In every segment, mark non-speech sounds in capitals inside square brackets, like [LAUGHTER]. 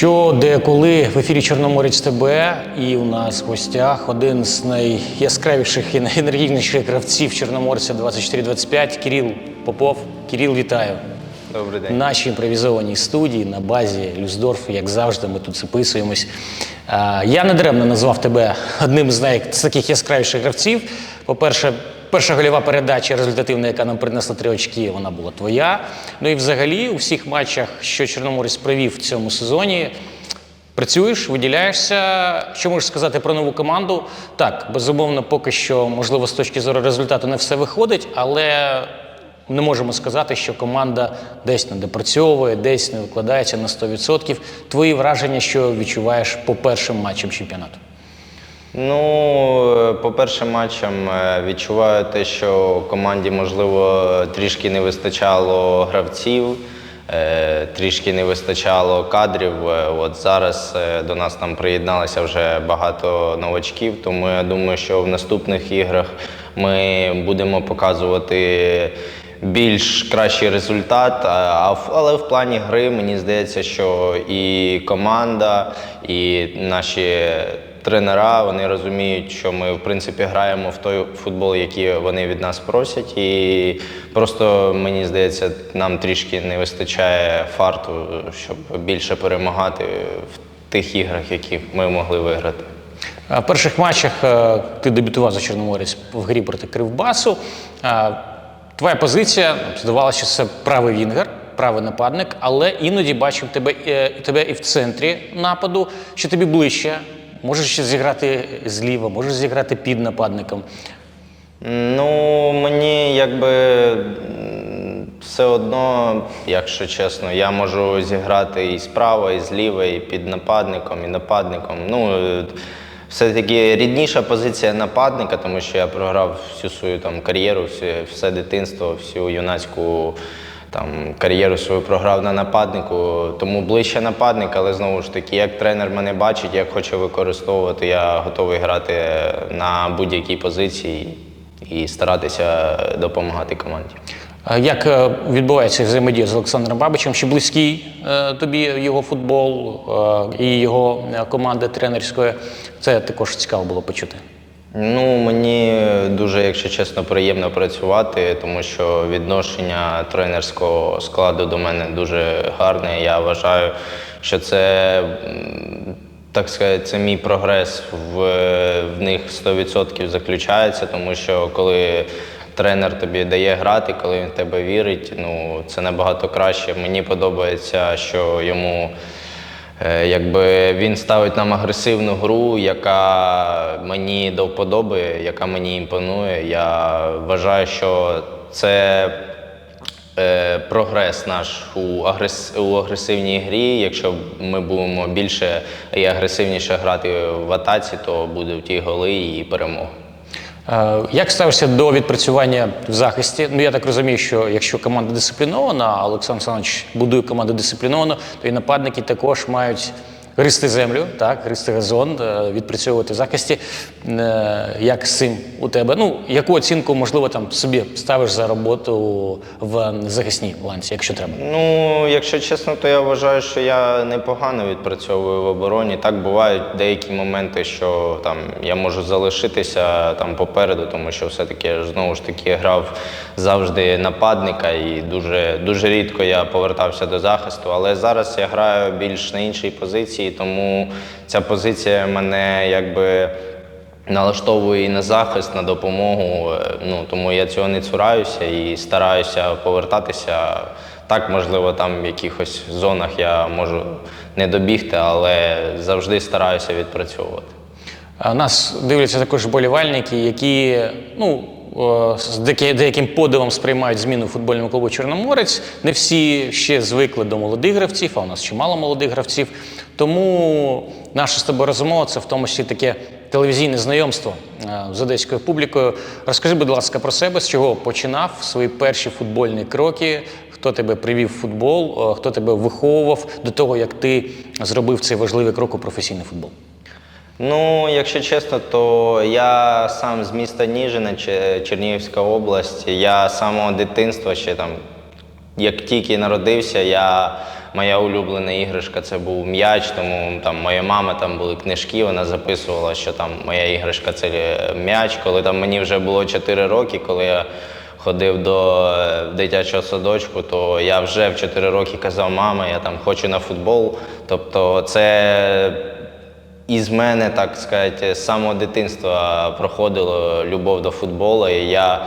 Що, де, коли в ефірі Чорноморець ТБ і у нас в гостях один з найяскравіших і найенергійніших гравців Чорноморця 24-25 Кирил Попов. Кирил, вітаю. Добрий В день. нашій імпровізованій студії на базі Люсдорф, як завжди, ми тут записуємось. Я не даремно назвав тебе одним з най- з таких яскравіших гравців. По-перше, перша гольова передача результативна, яка нам принесла три очки, вона була твоя. Ну і взагалі у всіх матчах, що Чорноморець провів в цьому сезоні, Працюєш, виділяєшся. Що можеш сказати про нову команду? Так, безумовно, поки що, можливо, з точки зору результату не все виходить, але не можемо сказати, що команда десь не допрацьовує, десь не викладається на 100%. Твої враження, що відчуваєш по першим матчам чемпіонату? Ну, е, по першим матчам е, відчуваю те, що команді, можливо, трішки не вистачало гравців, е, трішки не вистачало кадрів. От зараз до нас там приєдналося вже багато новачків, тому я думаю, що в наступних іграх ми будемо показувати. Більш кращий результат, але в плані гри мені здається, що і команда, і наші тренера вони розуміють, що ми в принципі граємо в той футбол, який вони від нас просять. І просто мені здається, нам трішки не вистачає фарту, щоб більше перемагати в тих іграх, які ми могли виграти. В перших матчах е, ти дебютував за Чорноморець в грі проти Кривбасу. Твоя позиція здавалося, що це правий вінгер, правий нападник, але іноді бачив тебе, е, тебе і в центрі нападу, що тобі ближче. Можеш зіграти зліва, можеш зіграти під нападником. Ну, мені якби все одно, якщо чесно, я можу зіграти і справа, і зліва, і під нападником, і нападником. Ну, е, все-таки рідніша позиція нападника, тому що я програв всю свою там кар'єру, все, все дитинство, всю юнацьку там кар'єру свою програв на нападнику, тому ближче нападник, але знову ж таки, як тренер мене бачить, як хоче використовувати, я готовий грати на будь-якій позиції і старатися допомагати команді. Як е, відбувається взаємодія з Олександром Бабичем? Чи близький е, тобі його футбол е, і його команда тренерської? Це також цікаво було почути. Ну, мені дуже, якщо чесно, приємно працювати, тому що відношення тренерського складу до мене дуже гарне. Я вважаю, що це, так сказати, це мій прогрес в, в них 100% заключається, тому що коли тренер тобі дає грати, коли він в тебе вірить, ну це набагато краще. Мені подобається, що йому. Е, Якби він ставить нам агресивну гру, яка мені до вподоби, яка мені імпонує. Я вважаю, що це е, прогрес наш у, агрес, у агресивній грі. Якщо ми будемо більше і агресивніше грати в атаці, то будуть і голи, і перемоги. Е, Як ставишся до відпрацювання в захисті? Ну я так розумію, що якщо команда дисциплінована, а Олександр Олександрович будує команду дисципліновано, то і нападники також мають гристи землю, так, гристи газон, е, відпрацьовувати захисті. Е, Як з цим у тебе? Ну, яку оцінку, можливо, там собі ставиш за роботу в захисній ланці, якщо треба? Ну, якщо чесно, то я вважаю, що я непогано відпрацьовую в обороні. Так бувають деякі моменти, що там я можу залишитися там попереду, тому що все-таки знову ж таки грав завжди нападника і дуже, дуже рідко я повертався до захисту. Але зараз я граю більш на іншій позиції, тому ця позиція мене якби налаштовую і на захист, на допомогу. Е, Ну тому я цього не цураюся і стараюся повертатися. Так, можливо, там в якихось зонах я можу не добігти, але завжди стараюся відпрацьовувати. Нас дивляться також болівальники, які ну, е, з деяким подивом сприймають зміну футбольному клубу Чорноморець. Не всі ще звикли до молодих гравців, а у нас чимало молодих гравців. Тому наша з тобою розмова це в тому числі таке телевізійне знайомство е, з одеською публікою. Розкажи, будь ласка, про себе, з чого починав свої перші футбольні кроки, хто тебе привів в футбол, е, хто тебе виховував до того, як ти зробив цей важливий крок у професійний футбол. Ну, якщо чесно, то я сам з міста Ніжина, Чернігівська область. Я з самого дитинства ще там, як тільки народився, я моя улюблена іграшка це був м'яч, тому там моя мама там були книжки, вона записувала, що там моя іграшка це е, м'яч. Коли там мені вже було 4 роки, коли я ходив до е, дитячого садочку, то я вже в 4 роки казав, мама, я там хочу на футбол. Тобто це із мене, так сказати, з самого дитинства проходила любов до футболу. І я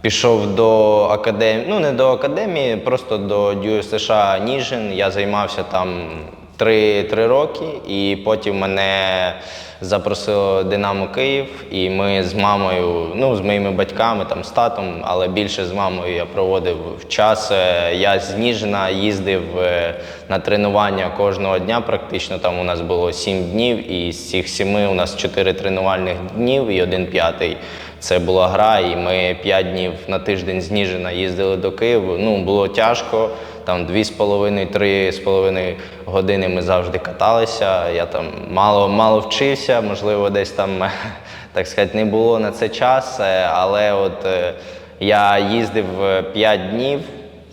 пішов до академії, ну не до академії, просто до Дю США Ніжин. Я займався там три, три роки, і потім мене запросило Динамо Київ, і ми з мамою, ну з моїми батьками, там з татом, але більше з мамою я проводив час. Е, Я з Ніжина їздив е, на тренування кожного дня. Практично там у нас було сім днів, і з цих сіми у нас чотири тренувальних днів і один п'ятий. Це була гра, і ми п'ять днів на тиждень з Ніжина їздили до Києва. Ну було тяжко. Там дві з половиною, три з половиною години ми завжди каталися. Я там мало мало вчився, можливо, десь там [LAUGHS] так сказати не було на це час. е, Але от е, я їздив е, п'ять днів,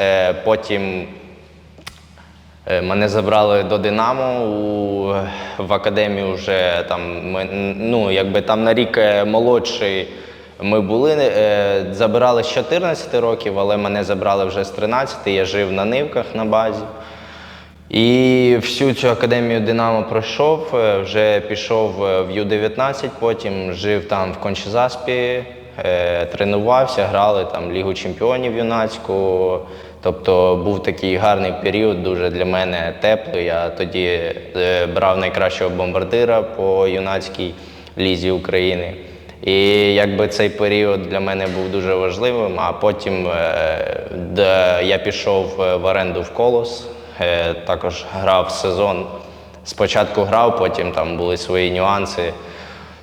е, потім Е, Мене забрали до Динамо у, в академію вже там ну, якби там на рік е, молодший ми були. Е, забирали з 14 років, але мене забрали вже з 13. Я жив на нивках на базі. І всю цю академію Динамо пройшов, е, вже пішов е, в Ю-19, потім жив там в Кончезаспі, тренувався, грали там Лігу чемпіонів юнацьку. Тобто був такий гарний період, дуже для мене теплий. Я тоді брав найкращого бомбардира по юнацькій лізі України. І якби цей період для мене був дуже важливим. А потім е, де я пішов е, в оренду в колос, е, також грав сезон. Спочатку грав, потім там були свої нюанси.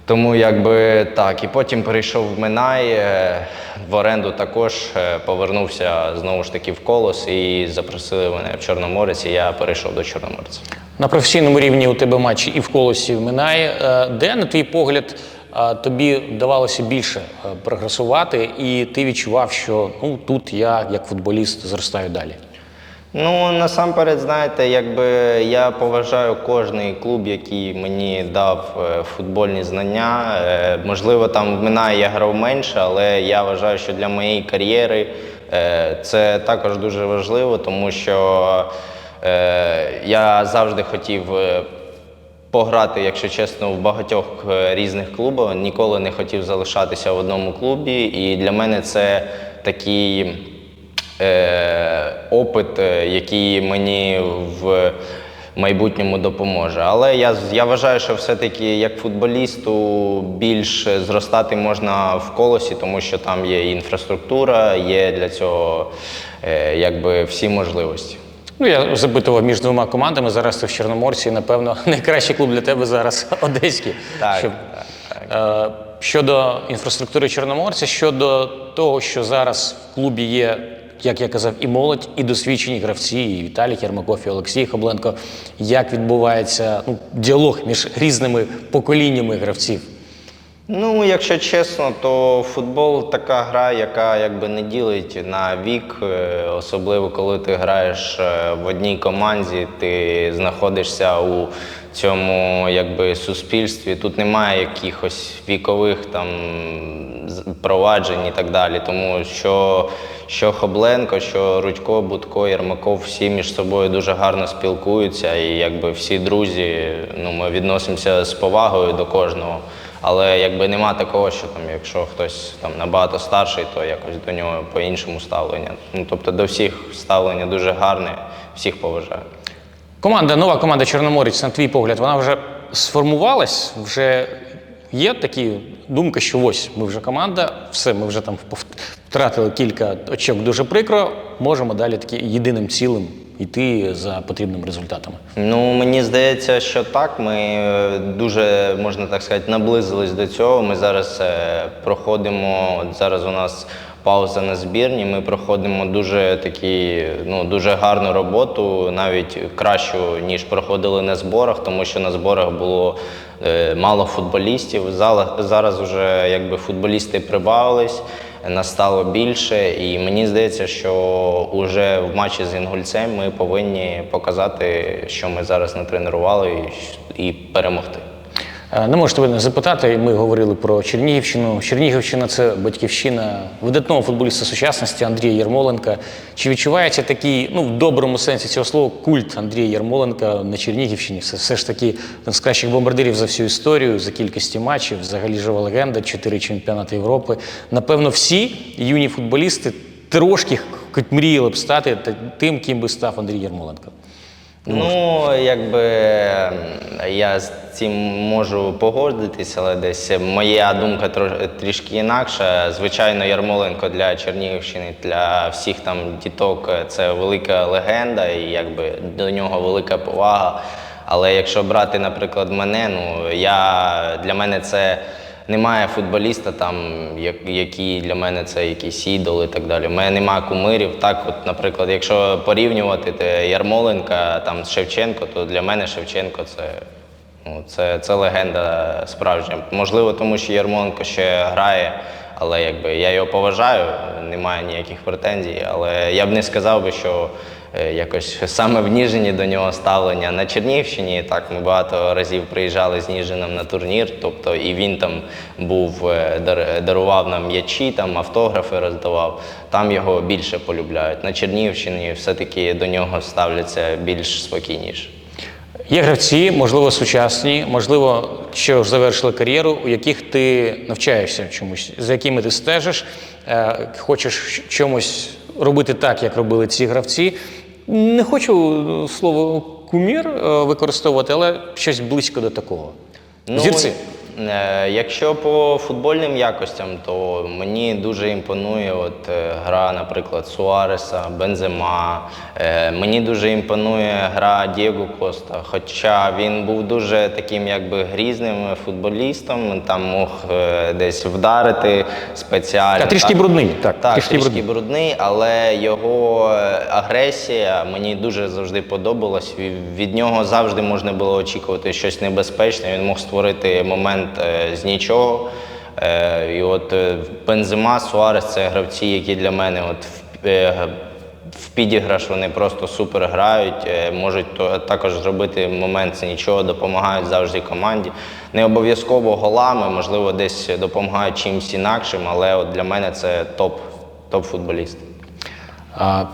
Тому якби так, і потім перейшов в Минай, в оренду також повернувся знову ж таки в колос і запросили мене в Чорноморець, і я перейшов до Чорноморця. На професійному рівні у тебе матчі і в колосі в Минає. Е, Де, на твій погляд, тобі вдавалося більше е, прогресувати, і ти відчував, що ну, тут я, як футболіст, зростаю далі? Ну, насамперед, знаєте, якби я поважаю кожний клуб, який мені дав е, футбольні знання. Е, Можливо, там в Минаї я грав менше, але я вважаю, що для моєї кар'єри це також дуже важливо, тому що я завжди хотів. Пограти, якщо чесно, в багатьох е, різних клубах. Ніколи не хотів залишатися в одному клубі. І для мене це такий е, опит, е, який мені в майбутньому допоможе. Але я, я вважаю, що все-таки як футболісту більш зростати можна в колосі, тому що там є інфраструктура, є для цього е, якби всі можливості. Ну, я запитував між двома командами. Зараз ти в Чорноморці. Напевно, [LAUGHS] найкращий клуб для тебе зараз [LAUGHS] одеський. Так, Щоб, так, Е, щодо інфраструктури Чорноморця, щодо того, що зараз в клубі є, як я казав, і молодь, і досвідчені гравці, і Віталій Єрмаков, і Олексій Хобленко. Як відбувається ну, діалог між різними поколіннями гравців? Ну, якщо чесно, то футбол така гра, яка якби не ділить на вік, е, особливо коли ти граєш е, в одній команді, ти знаходишся у цьому якби суспільстві. Тут немає якихось вікових там проваджень і так далі. Тому що, що Хобленко, що Рудько, Будко, Єрмаков всі між собою дуже гарно спілкуються, і якби всі друзі, ну ми відносимося з повагою до кожного. Але якби нема такого, що там, якщо хтось там набагато старший, то якось до нього по-іншому ставлення. Ну тобто до всіх ставлення дуже гарне, всіх поважаю. Команда, нова команда Чорноморець, на твій погляд, вона вже сформувалась, вже є такі думки, що ось ми вже команда, все, ми вже там втратили кілька очок дуже прикро. Можемо далі таки єдиним цілим йти за потрібними результатами. Ну, мені здається, що так. Ми е, дуже, можна так сказати, наблизились до цього. Ми зараз е, проходимо, зараз у нас пауза на збірні. Ми проходимо дуже такі, ну, дуже гарну роботу, навіть кращу, ніж проходили на зборах, тому що на зборах було е, мало футболістів. Зала- Зараз вже якби футболісти прибавились. Настало більше. І мені здається, що уже в матчі з Інгульцем ми повинні показати, що ми зараз натренували і перемогти. Е, Не можу тебе не запитати. Ми говорили про Чернігівщину. Чернігівщина це батьківщина видатного футболіста сучасності Андрія Єрмоленка. Чи відчувається такий, ну в доброму сенсі цього слова, культ Андрія Єрмоленка на Чернігівщині? Це все ж таки один з кращих бомбардирів за всю історію, за кількості матчів, взагалі жива легенда, чотири чемпіонати Європи. Напевно, всі юні футболісти трошки мріяли б стати та- тим, ким би став Андрій Єрмоленко. Ну, якби я з цим можу погодитися, але десь моя думка трішки інакша. Звичайно, Ярмоленко для Чернігівщини, для всіх там діток це велика легенда, і якби до нього велика повага. Але якщо брати, наприклад, мене, ну я для мене це. Немає футболіста, там, які для мене це якісь ідоли і так далі. У мене немає кумирів. Так, от, наприклад, якщо порівнювати те Ярмоленка там, з Шевченко, то для мене Шевченко це, ну, це, це легенда справжня. Можливо, тому що Ярмоленко ще грає, але якби, я його поважаю, немає ніяких претензій. Але я б не сказав би, що якось саме в Ніжині до нього ставлення на Чернігівщині. Так, ми багато разів приїжджали з Ніжином на турнір, тобто і він там був, е, дар- дарував нам м'ячі, там автографи роздавав. Там його більше полюбляють. На Чернігівщині все-таки до нього ставляться більш спокійніше. Є гравці, можливо, сучасні, можливо, що завершили кар'єру, у яких ти навчаєшся чомусь, за якими ти стежиш, е, хочеш чомусь робити так, як робили ці гравці. Не хочу е, слово кумір е, використовувати, але щось близько до такого. Зірці. Е, Якщо по футбольним якостям, то мені дуже імпонує от, е, гра, наприклад, Суареса, Бензема. Е, Мені дуже імпонує гра Дієго Коста. Хоча він був дуже таким якби грізним футболістом, там мог десь вдарити спеціально. Та, трішки брудний, так, так трішки трішки, брудний. брудний, але його агресія мені дуже завжди подобалась. Від нього завжди можна було очікувати щось небезпечне. Він мог створити момент е, з нічого. Е, І от е, Бензема, Суарес це гравці, які для мене от в, підіграш вони просто супер грають, можуть також зробити момент з нічого, допомагають завжди команді. Не обов'язково голами, можливо, десь допомагають чимось інакшим, але от для мене це топ, топ-футболіст.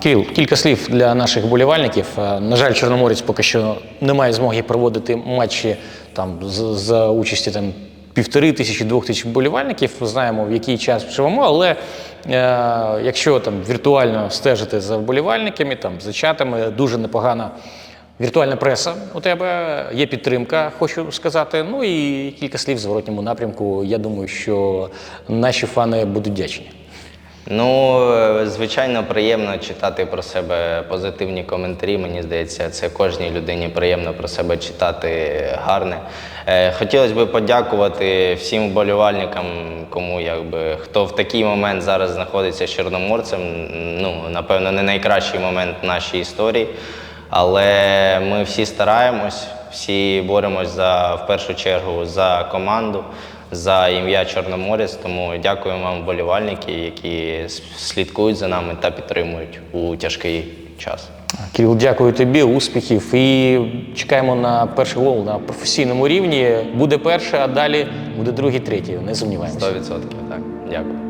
Кирил, кілька слів для наших болівальників. На жаль, Чорноморець поки що не має змоги проводити матчі там за участі там півтори тисячі, двох тисяч болівальників. Знаємо, в який час живемо, але е, якщо там віртуально стежити за вболівальниками, там за чатами, дуже непогана. Віртуальна преса у тебе є підтримка, хочу сказати. Ну і кілька слів в зворотньому напрямку. Я думаю, що наші фани будуть вдячні. Ну, е, звичайно, приємно читати про себе позитивні коментарі. Мені здається, це кожній людині приємно про себе читати гарне. Е, Хотілося б подякувати всім вболівальникам, кому якби хто в такий момент зараз знаходиться з чорноморцем. Ну, напевно, не найкращий момент в нашій історії. Але ми всі стараємось, всі боремось за в першу чергу за команду, за ім'я Чорноморець. Тому дякую вам, вболівальники, які слідкують за нами та підтримують у тяжкий час. Кирил, дякую тобі, успіхів. І чекаємо на перший гол на професійному рівні. Буде перший, а далі буде другий, третій. Не сумніваємося. 100% так. Дякую.